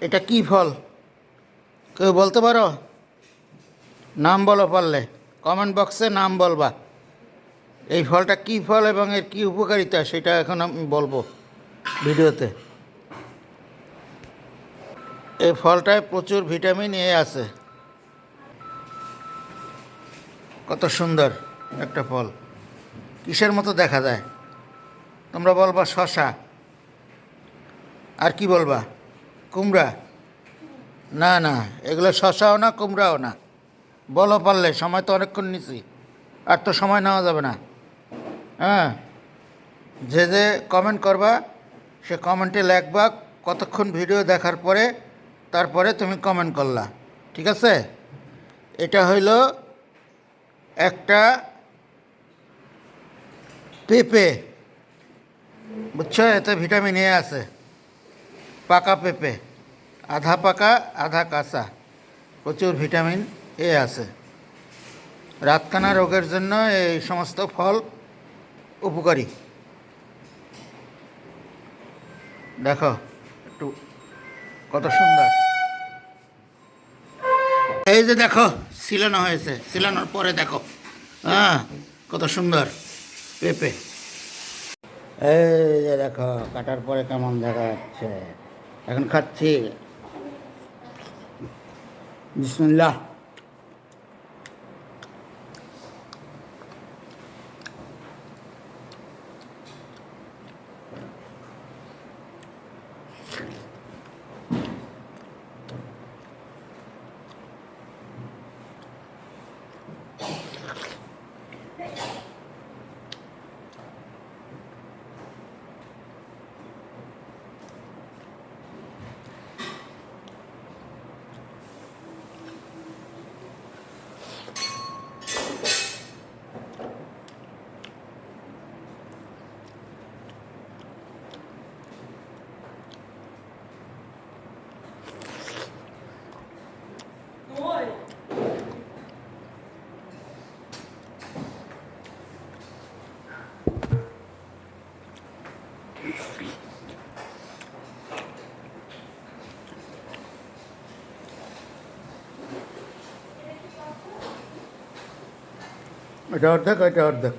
এটা কি ফল? কেউ বলতে পারো? নাম বলো পারলে। কমেন্ট বক্সে নাম বলবা। এই ফলটা কি ফল এবং এর কি উপকারিতা সেটা এখন আমি বলব ভিডিওতে। এই ফলটায় প্রচুর ভিটামিন এ আছে। কত সুন্দর একটা ফল। কিসের মতো দেখা যায়? তোমরা বলবা শশা। আর কি বলবা? কুমড়া? না না, এগুলো শশাও না, কুমড়াও না। বলো পারলে, সময় তো অনেকক্ষণ নিছি। আর তো সময় নেওয়া যাবে না। হ্যাঁ? যে যে কমেন্ট করবা, সে কমেন্টে লেখবা কতক্ষণ ভিডিও দেখার পরে, তারপরে তুমি কমেন্ট করলা। ঠিক আছে? এটা হইল একটা পেঁপে। বুঝছ? এতে ভিটামিন এ আছে। পাকা পেঁপে। আধা পাকা, আধা কাঁচা। প্রচুর ভিটামিন এ আছে। রাতকানা রোগের জন্য এই সমস্ত ফল উপকারী। দেখো, একটু কত সুন্দর। এই যে দেখো সিলানো হয়েছে। সিলানোর পরে দেখো। হ্যাঁ কত সুন্দর। পেঁপে। এই যে দেখো, কাটার পরে কেমন দেখা যাচ্ছে। এখন খাচ্ছি। Bismillah. এটা অর্ধেক এটা অর্ধেক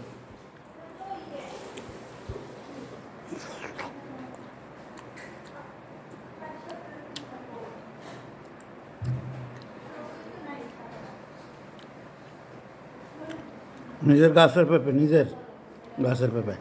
নিজের গাছের পেঁপে নিজের গাছের পেঁপে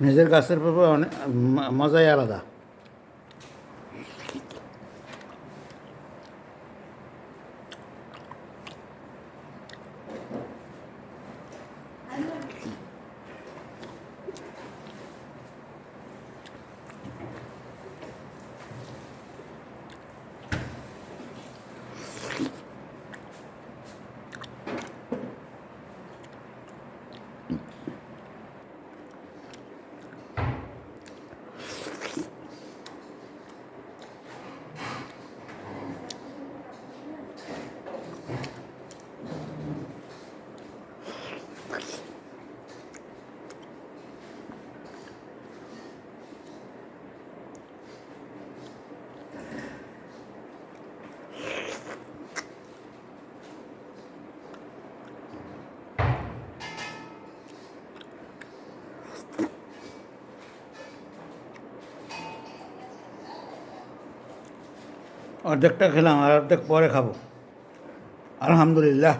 নিজের গাছের পেঁপে অনেক ম- মজাই আলাদা অর্ধেকটা খেলাম আর অর্ধেক পরে খাব। আলহামদুলিল্লাহ।